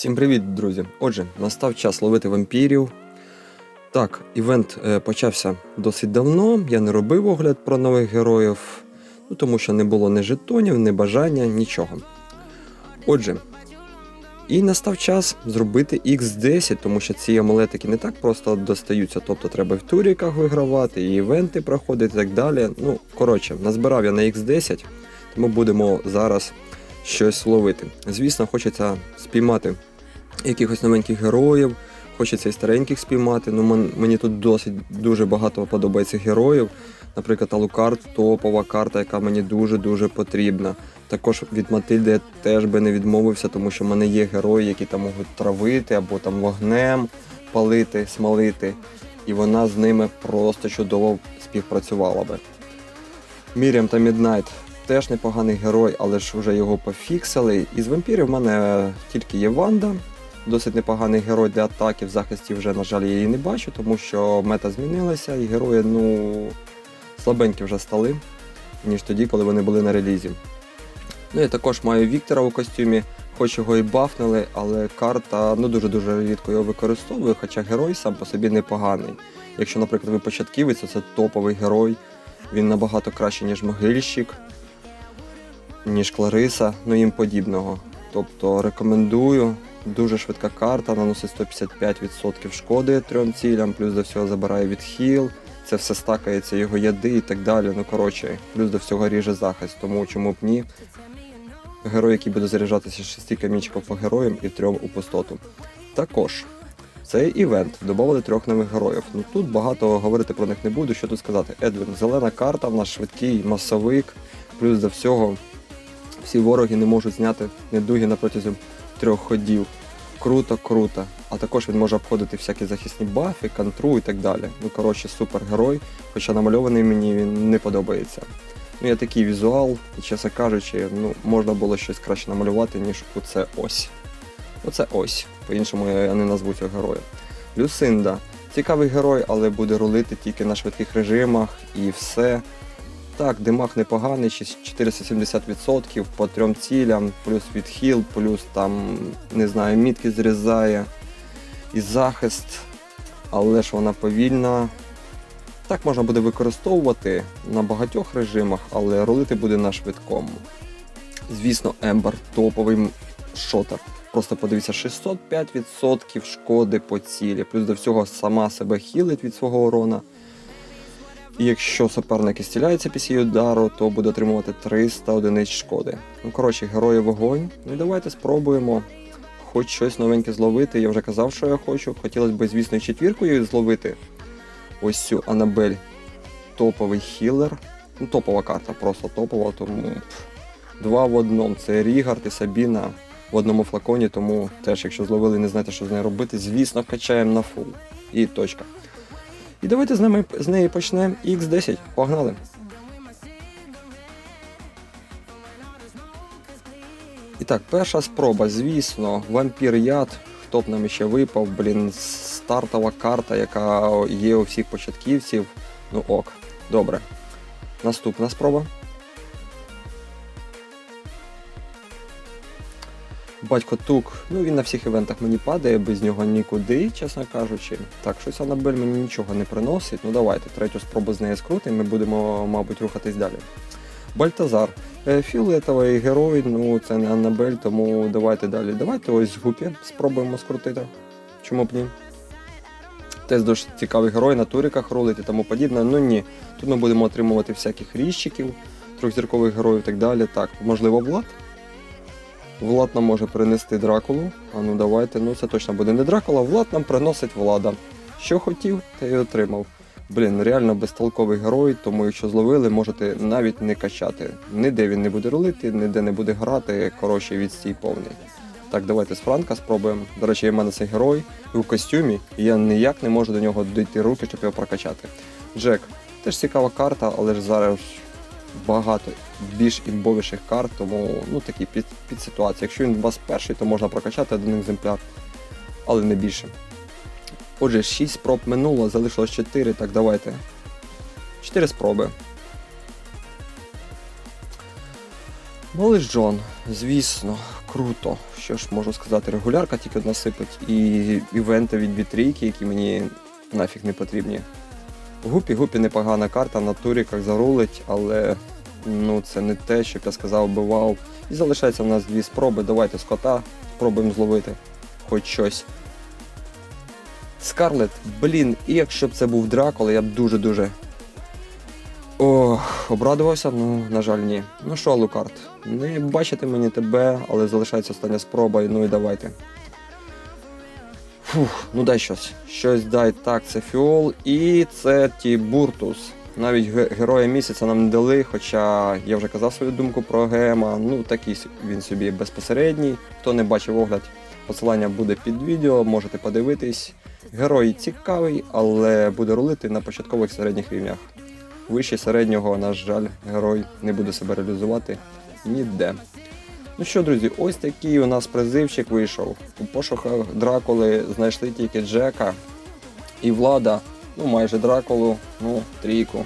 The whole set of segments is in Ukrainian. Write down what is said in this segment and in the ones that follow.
Всім привіт, друзі! Отже, настав час ловити вампірів. Так, івент е, почався досить давно. Я не робив огляд про нових героїв, ну, тому що не було ні жетонів, ні бажання, нічого. Отже, і настав час зробити X10, тому що ці амулетики не так просто достаються, тобто треба в туріках вигравати, і івенти проходити і так далі. Ну, коротше, назбирав я на X10, тому будемо зараз щось ловити. Звісно, хочеться спіймати якихось новеньких героїв, хочеться і стареньких спіймати. Ну, мені тут досить дуже багато подобається героїв. Наприклад, Алукард топова карта, яка мені дуже-дуже потрібна. Також від Матильди я теж би не відмовився, тому що в мене є герої, які там можуть травити або там вогнем палити, смалити. І вона з ними просто чудово співпрацювала би. Мірям та Міднайт теж непоганий герой, але ж вже його пофіксили. Із вампірів в мене тільки є Ванда. Досить непоганий герой для атаки. В захисті вже, на жаль, я її не бачу, тому що мета змінилася, і герої, ну, слабенькі вже стали, ніж тоді, коли вони були на релізі. Ну, я також маю Віктора у костюмі, хоч його і бафнули, але карта ну, дуже-дуже рідко його використовую, хоча герой сам по собі непоганий. Якщо, наприклад, ви початківець, то це топовий герой. Він набагато краще, ніж могильщик, ніж Клариса, ну їм подібного. Тобто рекомендую. Дуже швидка карта, наносить 155% шкоди трьом цілям, плюс до всього забирає відхіл, це все стакається його яди і так далі. Ну коротше, плюс до всього ріже захист, тому чому б ні. Герой, який буде заряджатися 6 камінчиків по героям і трьом у пустоту. Також цей івент додали трьох нових героїв. Ну тут багато говорити про них не буду. Що тут сказати? Едвін, зелена карта, в нас швидкий масовик, плюс до всього всі вороги не можуть зняти недуги на протязі трьох ходів. Круто, круто. А також він може обходити всякі захисні бафи, контру і так далі. Ну, коротше, супергерой, хоча намальований мені він не подобається. Ну, я такий візуал, і чесно кажучи, ну, можна було щось краще намалювати, ніж оце ось. Оце ось. По-іншому я не назву цього героя. Люсинда. Цікавий герой, але буде рулити тільки на швидких режимах і все. Так, димах непоганий, 470% по трьом цілям, плюс відхіл, плюс там, не знаю, мітки зрізає і захист, але ж вона повільна. Так можна буде використовувати на багатьох режимах, але рулити буде на швидкому. Звісно, Ембер топовий шотер. Просто подивіться, 605% шкоди по цілі, плюс до всього сама себе хілить від свого урона. І якщо суперник ісціляється після удару, то буде отримувати 300 одиниць шкоди. Ну, коротше, герої вогонь. Ну і давайте спробуємо хоч щось новеньке зловити. Я вже казав, що я хочу. Хотілося б, звісно, четвіркою зловити. Ось цю Анабель топовий хілер. Ну, топова карта, просто топова, тому два в одному. Це Рігард і Сабіна в одному флаконі, тому теж, якщо зловили не знаєте, що з нею робити, звісно, качаємо на фул. І точка. І давайте з, нами з неї почнемо X10. Погнали. І так, перша спроба, звісно, вампір яд. Хто б нам ще випав, блін, стартова карта, яка є у всіх початківців. Ну ок, добре. Наступна спроба. Батько Тук, ну він на всіх івентах мені падає, без нього нікуди, чесно кажучи. Так, щось Анабель мені нічого не приносить. Ну давайте, третю спробу з неї скрутимо, ми будемо, мабуть, рухатись далі. Бальтазар. Е, Фіолетовий герой, ну це не Аннабель, тому давайте далі. Давайте ось Гупі спробуємо скрутити. Чому б ні? Теж дуже цікавий герой на туріках рулить і тому подібне. Ну ні. Тут ми будемо отримувати всяких ріжчиків, трьохзіркових героїв і так далі. Так, можливо, Влад. Влад нам може принести Дракулу. А ну давайте, ну це точно буде не Дракула, Влад нам приносить влада. Що хотів, те й отримав. Блін, реально безтолковий герой, тому якщо зловили, можете навіть не качати. Ніде він не буде рулити, ніде не буде грати, коротше відстій повний. Так, давайте з Франка спробуємо. До речі, в мене цей герой у костюмі, і я ніяк не можу до нього дійти руки, щоб його прокачати. Джек, теж цікава карта, але ж зараз багато більш імбовіших карт, тому ну такі під, під ситуацію. Якщо він у вас перший, то можна прокачати один екземпляр, але не більше. Отже, 6 спроб минуло, залишилось 4, так давайте. 4 спроби. Малиш Джон, звісно, круто. Що ж можу сказати, регулярка тільки одна сипить, і івенти від вітрійки, які мені нафіг не потрібні. Гупі гупі непогана карта, на туріках зарулить, але ну це не те, щоб я сказав би вау. І залишається в нас дві спроби. Давайте з кота спробуємо зловити хоч щось. Скарлет, блін, і якщо б це був Дракула, я б дуже-дуже. Ох, обрадувався, ну, на жаль, ні. Ну що, Лукард, не бачити мені тебе, але залишається остання спроба, ну і давайте. Фух, ну дай щось. Щось дай. Так, це Фіол і це Тібуртус. Навіть ге- героя місяця нам не дали, хоча я вже казав свою думку про Гема. Ну такий він собі безпосередній. Хто не бачив огляд, посилання буде під відео, можете подивитись. Герой цікавий, але буде рулити на початкових середніх рівнях. Вище середнього, на жаль, герой не буде себе реалізувати ніде. Ну що, друзі, ось такий у нас призивчик вийшов. У пошуках Дракули знайшли тільки Джека і Влада. Ну, майже Дракулу, ну, трійку.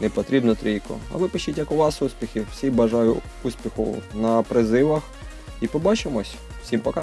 Не потрібно трійку. А ви пишіть, як у вас успіхи. Всі бажаю успіху на призивах. І побачимось. Всім пока.